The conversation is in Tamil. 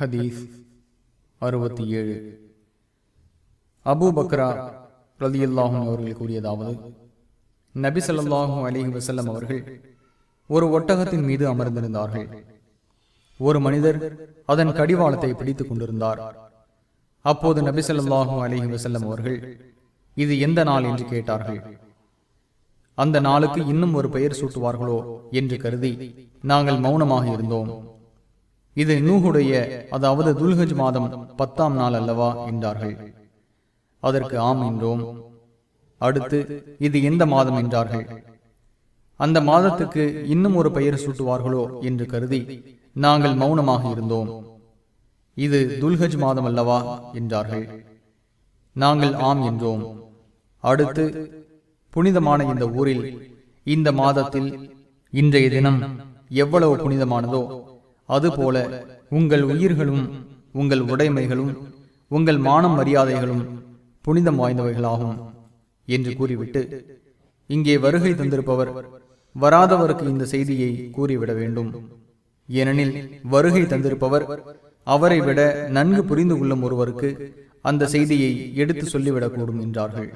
ஹதீஸ் அறுபத்தி ஏழு. அபூ பக்ரா ரதியுல்லாஹும் அவர்கள் கூறியதாவது நபி ஸல்லல்லாஹு அலைஹி அவர்கள் ஒரு ஒட்டகத்தின் மீது அமர்ந்திருந்தார்கள். ஒரு மனிதர் அதன் கடிவாளத்தை பிடித்துக் கொண்டிருந்தார். அப்போது நபி ஸல்லல்லாஹு அலைஹி வஸல்லம் அவர்கள் இது எந்த நாள்? என்று கேட்டார்கள். அந்த நாளுக்கு இன்னும் ஒரு பெயர் சூட்டுவார்களோ? என்று கருதி நாங்கள் மௌனமாக இருந்தோம். இது நூஹுடைய அதாவது துல்ஹஜ் மாதம் பத்தாம் நாள் அல்லவா என்றார்கள். அதற்கு ஆம் என்றோம். அடுத்து இது எந்த மாதம் என்றார்கள். அந்த மாதத்துக்கு இன்னும் ஒரு பெயர் சூட்டுவார்களோ என்று கருதி நாங்கள் மௌனமாக இருந்தோம். இது துல்ஹஜ் மாதம் அல்லவா என்றார்கள். நாங்கள் ஆம் என்றோம். அடுத்து புனிதமான இந்த ஊரில் இந்த மாதத்தில் இன்றைய தினம் எவ்வளவு புனிதமானதோ அதுபோல உங்கள் உயிர்களும் உங்கள் உடைமைகளும் உங்கள் மானம் மரியாதைகளும் புனிதம் வாய்ந்தவைகளாகும் என்று கூறிவிட்டு இங்கே வருகை தந்திருப்பவர் வராதவருக்கு இந்த செய்தியை கூறிவிட வேண்டும். ஏனெனில் வருகை தந்திருப்பவர் அவரை விட நன்கு புரிந்து கொள்ளும் ஒருவருக்கு அந்த செய்தியை எடுத்து சொல்லிவிடக்கூடும் என்றார்கள்.